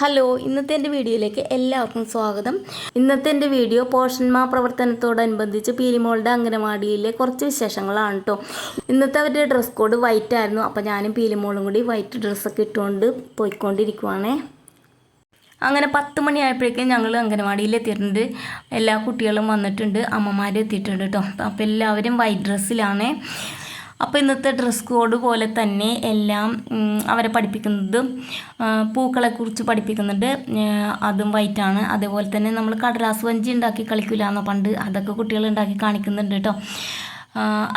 Hello ഇന്നത്തെ എന്റെ വീഡിയോയിലേക്ക് എല്ലാവർക്കും സ്വാഗതം. ഇന്നത്തെ എന്റെ വീഡിയോ പോഷന്മാ പ്രവർത്തനത്തോടനുബന്ധിച്ച് പീലിമോളുടെ അംഗനവാടിയിലെ കുറച്ച് വിശേഷങ്ങളാണ് കേട്ടോ ഇന്നത്തെ അവരുടെ ഡ്രസ് കോഡ് വൈറ്റ് ആയിരുന്നു. അപ്പോൾ ഞാനും പീലിമോളും കൂടി വൈറ്റ് ഡ്രസ്സൊക്കെ ഇട്ടുകൊണ്ട് പോയിക്കൊണ്ടിരിക്കുവാണേ. അങ്ങനെ പത്ത് മണിയായപ്പോഴേക്കും ഞങ്ങൾ അംഗനവാടിയിൽ എത്തിയിട്ടുണ്ട്. എല്ലാ കുട്ടികളും വന്നിട്ടുണ്ട്. അമ്മമാരും എത്തിയിട്ടുണ്ട് കേട്ടോ അപ്പോൾ എല്ലാവരും വൈറ്റ് ഡ്രസ്സിലാണ് അപ്പോൾ ഇന്നത്തെ ഡ്രസ് കോഡ് പോലെ തന്നെ എല്ലാം അവരെ പഠിപ്പിക്കുന്നതും പൂക്കളെക്കുറിച്ച് പഠിപ്പിക്കുന്നുണ്ട്. അതും വൈറ്റാണ് അതേപോലെ തന്നെ നമ്മൾ കടലാസ് വഞ്ചി ഉണ്ടാക്കി കളിക്കില്ല എന്നോ പണ്ട് അതൊക്കെ കുട്ടികൾ ഉണ്ടാക്കി കാണിക്കുന്നുണ്ട് കേട്ടോ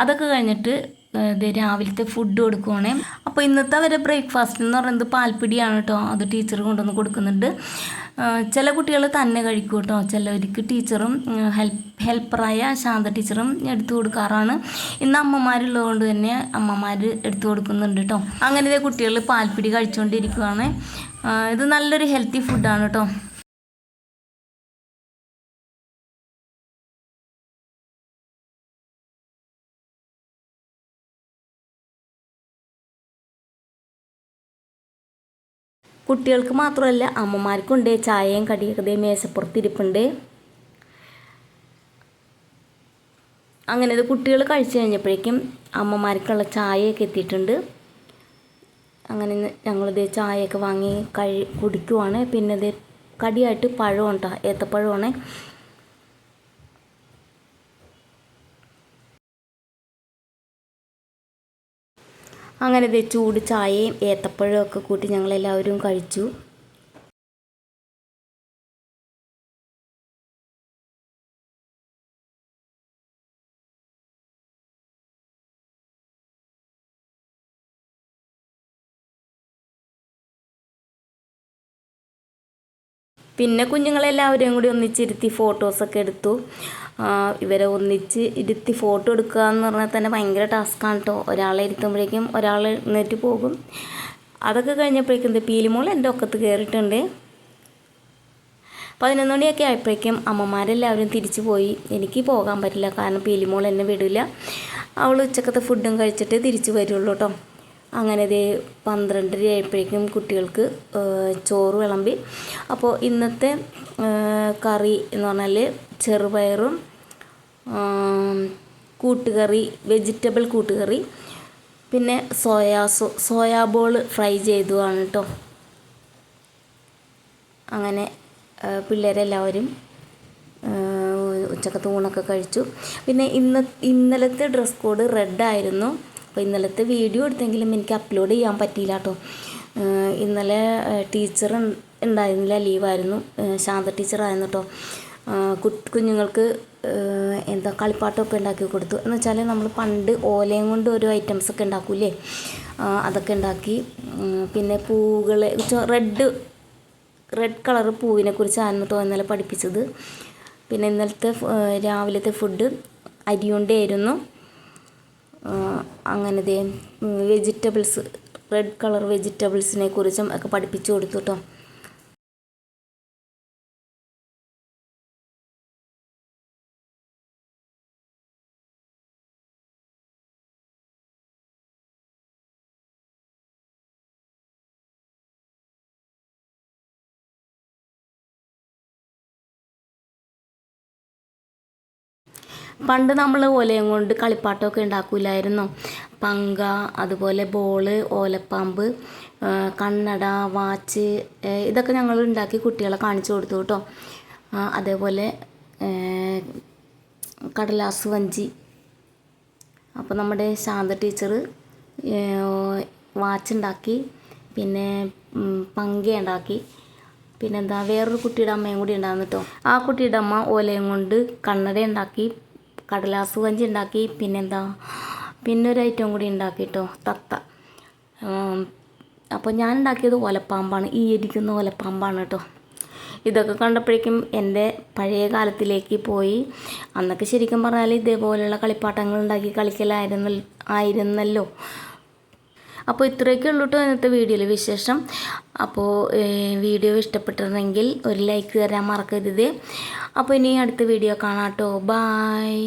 അതൊക്കെ കഴിഞ്ഞിട്ട് ഇത് രാവിലത്തെ ഫുഡ് കൊടുക്കുവാണേ. അപ്പോൾ ഇന്നത്തെ അവരെ ബ്രേക്ക്ഫാസ്റ്റ് എന്ന് പറയുന്നത് പാൽപ്പിടിയാണ് കേട്ടോ അത് ടീച്ചർ കൊണ്ടുവന്ന് കൊടുക്കുന്നുണ്ട്. ചില കുട്ടികൾ തന്നെ കഴിക്കും കേട്ടോ ചിലവർക്ക് ടീച്ചറും ഹെൽപ്പ് ഹെൽപ്പറായ ശാന്ത ടീച്ചറും എടുത്തു കൊടുക്കാറാണ്. ഇന്ന് അമ്മമാരുള്ളതുകൊണ്ട് തന്നെ അമ്മമാർ എടുത്തു കൊടുക്കുന്നുണ്ട് കേട്ടോ അങ്ങനെ കുട്ടികൾ പാൽപ്പിടി കഴിച്ചുകൊണ്ടിരിക്കുകയാണ് ആ, ഇത് നല്ലൊരു ഹെൽത്തി ഫുഡാണ് കേട്ടോ കുട്ടികൾക്ക് മാത്രമല്ല അമ്മമാർക്കുണ്ട് ചായയും കടിയൊക്കെ മേശപ്പുറത്തിരിപ്പുണ്ട് അങ്ങനെ കുട്ടികൾ കഴിച്ചു കഴിഞ്ഞപ്പോഴേക്കും അമ്മമാർക്കുള്ള ചായയൊക്കെ എത്തിയിട്ടുണ്ട്. അങ്ങനെ ഞങ്ങളിത് ചായയൊക്കെ വാങ്ങി കഴി കുടിക്കുവാണ്. പിന്നെ ഇത് കടിയായിട്ട് പഴമുണ്ടോ ഏത്തപ്പഴമാണ്. അങ്ങനെ ഇത് ചൂട് ചായയും ഏത്തപ്പഴമൊക്കെ കൂട്ടി ഞങ്ങളെല്ലാവരും കഴിച്ചു. പിന്നെ കുഞ്ഞുങ്ങളെല്ലാവരെയും കൂടി ഒന്നിച്ചിരുത്തി ഫോട്ടോസൊക്കെ എടുത്തു. ഇവരെ ഒന്നിച്ച് ഇരുത്തി ഫോട്ടോ എടുക്കുക എന്ന് പറഞ്ഞാൽ തന്നെ ഭയങ്കര ടാസ്ക്കാണ് കേട്ടോ ഒരാളെ ഇരുത്തുമ്പോഴേക്കും ഒരാൾ എഴുന്നേറ്റ് പോകും. അതൊക്കെ കഴിഞ്ഞപ്പോഴേക്കും പീലിമോൾ എന്റെ ഒക്കത്ത് കയറിയിട്ടുണ്ട്. പതിനൊന്ന് മണിയൊക്കെ ആയപ്പോഴേക്കും അമ്മമാരെല്ലാവരും തിരിച്ചു പോയി. എനിക്ക് പോകാൻ പറ്റില്ല കാരണം പീലിമോൾ എന്നെ വിടില്ല. അവൾ ഉച്ചക്കത്തെ ഫുഡും കഴിച്ചിട്ട് തിരിച്ചു വരുള്ളൂ കേട്ടോ അങ്ങനെ ദേ പന്ത്രണ്ടര ആയപ്പോഴേക്കും കുട്ടികൾക്ക് ചോറ് വിളമ്പി. അപ്പോൾ ഇന്നത്തെ കറി എന്ന് പറഞ്ഞാൽ ചെറുപയറും കൂട്ടുകറി വെജിറ്റബിൾ കൂട്ടുകറി പിന്നെ soya so soya ball fry ചെയ്തതാണ് കേട്ടോ അങ്ങനെ പിള്ളേരെല്ലാവരും ഉച്ചക്കത്തെ ഊണൊക്കെ കഴിച്ചു. പിന്നെ ഇന്ന ഇന്നലത്തെ ഡ്രസ് കോഡ് റെഡ് ആയിരുന്നു അപ്പോൾ ഇന്നലത്തെ വീഡിയോ എടുത്തെങ്കിലും എനിക്ക് അപ്ലോഡ് ചെയ്യാൻ പറ്റിയില്ല കേട്ടോ ഇന്നലെ ടീച്ചർ ഉണ്ടായിരുന്നില്ല ലീവായിരുന്നു ശാന്ത ടീച്ചറായിരുന്നു കേട്ടോ കുഞ്ഞുങ്ങൾക്ക് എന്താ കളിപ്പാട്ടമൊക്കെ ഉണ്ടാക്കി കൊടുത്തു. എന്ന് വെച്ചാൽ നമ്മൾ പണ്ട് ഓലയും കൊണ്ട് ഓരോ ഐറ്റംസ് ഒക്കെ ഉണ്ടാക്കൂലേ അതൊക്കെ ഉണ്ടാക്കി. പിന്നെ പൂകളെ റെഡ് റെഡ് കളർ പൂവിനെ കുറിച്ചായിരുന്നു കേട്ടോ ഇന്നലെ പഠിപ്പിച്ചത്. പിന്നെ ഇന്നലത്തെ രാവിലത്തെ ഫുഡ് അരിയുണ്ടായിരുന്നു അങ്ങനത്തെ വെജിറ്റബിൾസ് റെഡ് കളർ വെജിറ്റബിൾസിനെ കുറിച്ചും ഒക്കെ പഠിപ്പിച്ചു കൊടുത്തു കേട്ടോ പണ്ട് നമ്മൾ ഓലയും കൊണ്ട് കളിപ്പാട്ടമൊക്കെ ഉണ്ടാക്കില്ലായിരുന്നു പങ്ക അതുപോലെ ബോൾ ഓലപ്പാമ്പ് കണ്ണട വാച്ച് ഇതൊക്കെ ഞങ്ങൾ ഉണ്ടാക്കി കുട്ടികളെ കാണിച്ചു കൊടുത്തു കേട്ടോ. അതേപോലെ കടലാസ് വഞ്ചി. അപ്പോൾ നമ്മുടെ ശാന്ത ടീച്ചർ വാച്ച് ഉണ്ടാക്കി പിന്നെ പങ്ക ഉണ്ടാക്കി. പിന്നെന്താ വേറൊരു കുട്ടിയുടെ അമ്മയും കൂടി ഉണ്ടായിരുന്നു കേട്ടോ. ആ കുട്ടിയുടെ അമ്മ ഓലയും കൊണ്ട് കണ്ണട ഉണ്ടാക്കി കടലാസ് വഞ്ചി ഉണ്ടാക്കി പിന്നെന്താ പിന്നെ ഒരു ഐറ്റം കൂടി ഉണ്ടാക്കി കേട്ടോ തത്ത അപ്പോൾ ഞാൻ ഉണ്ടാക്കിയത് ഒലപ്പാമ്പാണ് ഈ ഇരിക്കുന്ന ഒലപ്പാമ്പാണ് കേട്ടോ. ഇതൊക്കെ കണ്ടപ്പോഴേക്കും എന്റെ പഴയ കാലത്തിലേക്ക് പോയി. അന്നൊക്കെ ശരിക്കും പറഞ്ഞാൽ ഇതേപോലെയുള്ള കളിപ്പാട്ടങ്ങൾ ഉണ്ടാക്കി കളിക്കലായിരുന്നു ആയിരുന്നല്ലോ. അപ്പോൾ ഇത്രയൊക്കെ ഉള്ളൂ കേട്ടോ ഇന്നത്തെ വീഡിയോയിലെ വിശേഷം. അപ്പോൾ വീഡിയോ ഇഷ്ടപ്പെട്ടിരുന്നെങ്കിൽ ഒരു ലൈക്ക് തരാൻ മറക്കരുത്. അപ്പോൾ ഇനി അടുത്ത വീഡിയോ കാണാം കേട്ടോ. ബായ്